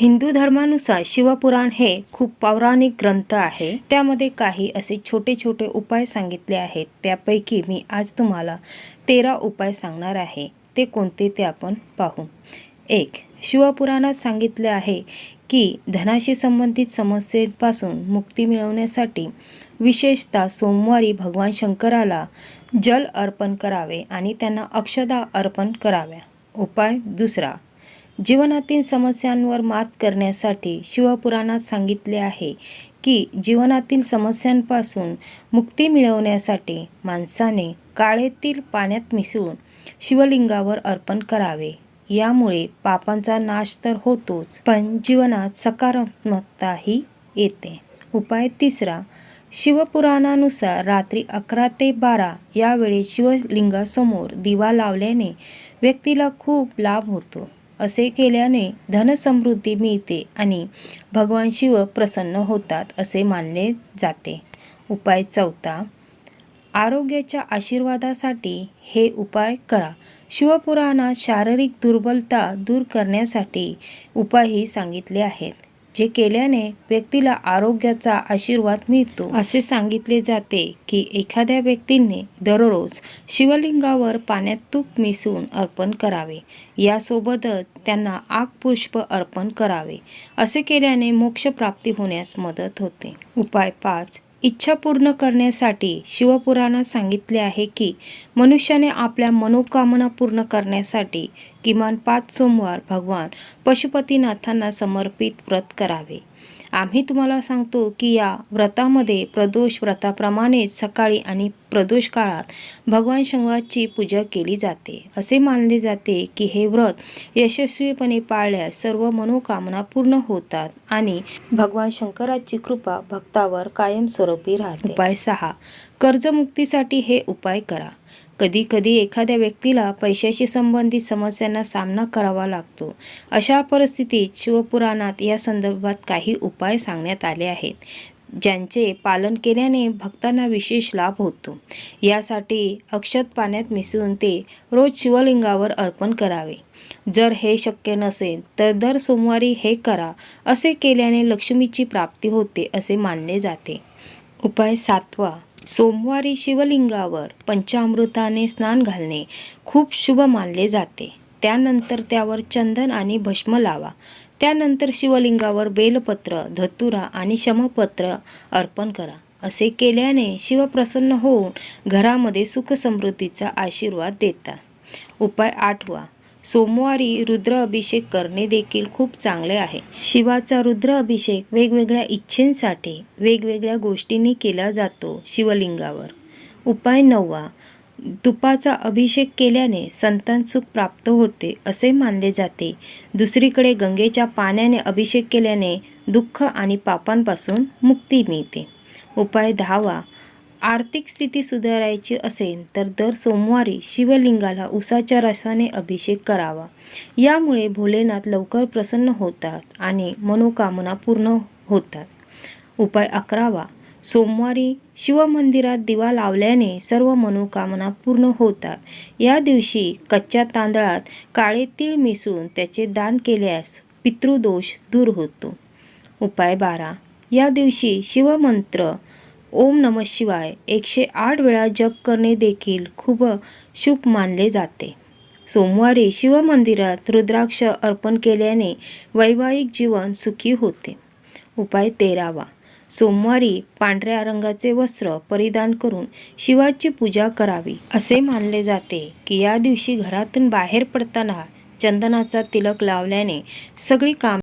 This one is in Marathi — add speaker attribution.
Speaker 1: हिंदू धर्मानुसार शिवपुराण हे खूप पौराणिक ग्रंथ आहे. त्यामध्ये काही असे छोटे छोटे उपाय सांगितले आहेत. त्यापैकी मी आज तुम्हाला तेरा उपाय सांगणार आहे. ते कोणते ते आपण पाहू. एक शिवपुराणात सांगितले आहे की धनाशी संबंधित समस्येपासून मुक्ती मिळवण्यासाठी विशेषतः सोमवारी भगवान शंकराला जल अर्पण करावे आणि त्यांना अक्षदा अर्पण कराव्या. उपाय दुसरा जीवनातील समस्यांवर मात करण्यासाठी शिवपुराणात सांगितले आहे की जीवनातील समस्यांपासून मुक्ती मिळवण्यासाठी माणसाने काळेतील पाण्यात मिसळून शिवलिंगावर अर्पण करावे. यामुळे पापांचा नाश तर होतोच पण जीवनात सकारात्मकताही येते. उपाय तिसरा शिवपुराणानुसार रात्री अकरा ते बारा यावेळी शिवलिंगासमोर दिवा लावल्याने व्यक्तीला खूप लाभ होतो. असे केल्याने धनसमृद्धी मिळते आणि भगवान शिव प्रसन्न होतात असे मानले जाते. उपाय चौथा आरोग्याच्या आशीर्वादासाठी हे उपाय करा. शिवपुराणात शारीरिक दुर्बलता दूर करण्यासाठी उपायही सांगितले आहेत. जे केल्याने व्यक्तीला आरोग्याचा आशीर्वाद मिळतो. असे सांगितले जाते की एखाद्या व्यक्तीने दररोज शिवलिंगावर पाण्यात तूप मिसळून अर्पण करावे. यासोबतच त्यांना आग पुष्प अर्पण करावे. असे केल्याने मोक्षप्राप्ती होण्यास मदत होते. उपाय पाच. इच्छा पूर्ण करण्यासाठी शिवपुराणात सांगितले आहे की मनुष्याने आपल्या मनोकामना पूर्ण करण्यासाठी किमान पाच सोमवार भगवान पशुपतीनाथांना समर्पित व्रत करावे. आम्ही तुम्हाला सांगतो की या व्रतामध्ये प्रदोष व्रताप्रमाणेच सकाळी आणि प्रदोष काळात भगवान शंकराची पूजा केली जाते. असे मानले जाते की हे व्रत यशस्वीपणे पाळल्यास सर्व मनोकामना पूर्ण होतात आणि भगवान शंकराची कृपा भक्तावर कायमस्वरूपी राहते. उपाय सहा. कर्जमुक्तीसाठी हे उपाय करा. कधी कधी एखाद्या व्यक्तीला पैशाशी संबंधित समस्यांना सामना करावा लागतो. अशा परिस्थितीत शिवपुराणात या संदर्भात काही उपाय सांगण्यात आले आहेत ज्यांचे पालन केल्याने भक्तांना विशेष लाभ होतो. यासाठी अक्षत पाण्यात मिसळून ते रोज शिवलिंगावर अर्पण करावे. जर हे शक्य नसेल तर दर सोमवारी हे करा असे केल्याने लक्ष्मीची प्राप्ती होते असे मानले जाते. उपाय सातवा सोमवारी शिवलिंगावर पंचामृताने स्नान घालणे खूप शुभ मानले जाते. त्यानंतर त्यावर चंदन आणि भस्म लावा. त्यानंतर शिवलिंगावर बेलपत्र धतुरा आणि शमपत्र अर्पण करा. असे केल्याने शिव प्रसन्न होऊन घरामध्ये सुख समृद्धीचा आशीर्वाद देतात. उपाय आठवा. सोमवारी रुद्र अभिषेक करणे देखील खूप चांगले आहे. शिवाचा रुद्र अभिषेक वेगवेगळ्या इच्छेंसाठी वेगवेगळ्या गोष्टींनी केला जातो शिवलिंगावर. उपाय नववा तुपाचा अभिषेक केल्याने संतान सुख प्राप्त होते असे मानले जाते. दुसरीकडे गंगेच्या पाण्याने अभिषेक केल्याने दुःख आणि पापांपासून मुक्ती मिळते. उपाय दहावा आर्थिक स्थिती सुधारायची असेल तर दर सोमवारी शिवलिंगाला उसाच्या रसाने अभिषेक करावा. यामुळे भोलेनाथ लवकर प्रसन्न होतात आणि मनोकामना पूर्ण होतात. उपाय अकरावा. सोमवारी शिवमंदिरात दिवा लावल्याने सर्व मनोकामना पूर्ण होतात. या दिवशी कच्च्या तांदळात काळे तीळ मिसळून त्याचे दान केल्यास पितृदोष दूर होतो. उपाय बारा. या दिवशी शिवमंत्र ओम नम शिवाय एकशे आठ वेळा जप करणे देखील खूप शुभ मानले जाते. सोमवारी शिवमंदिरात रुद्राक्ष अर्पण केल्याने वैवाहिक जीवन सुखी होते. उपाय तेरावा. सोमवारी पांढऱ्या रंगाचे वस्त्र परिधान करून शिवाची पूजा करावी. असे मानले जाते की या दिवशी घरातून बाहेर पडताना चंदनाचा तिलक लावल्याने सगळी काम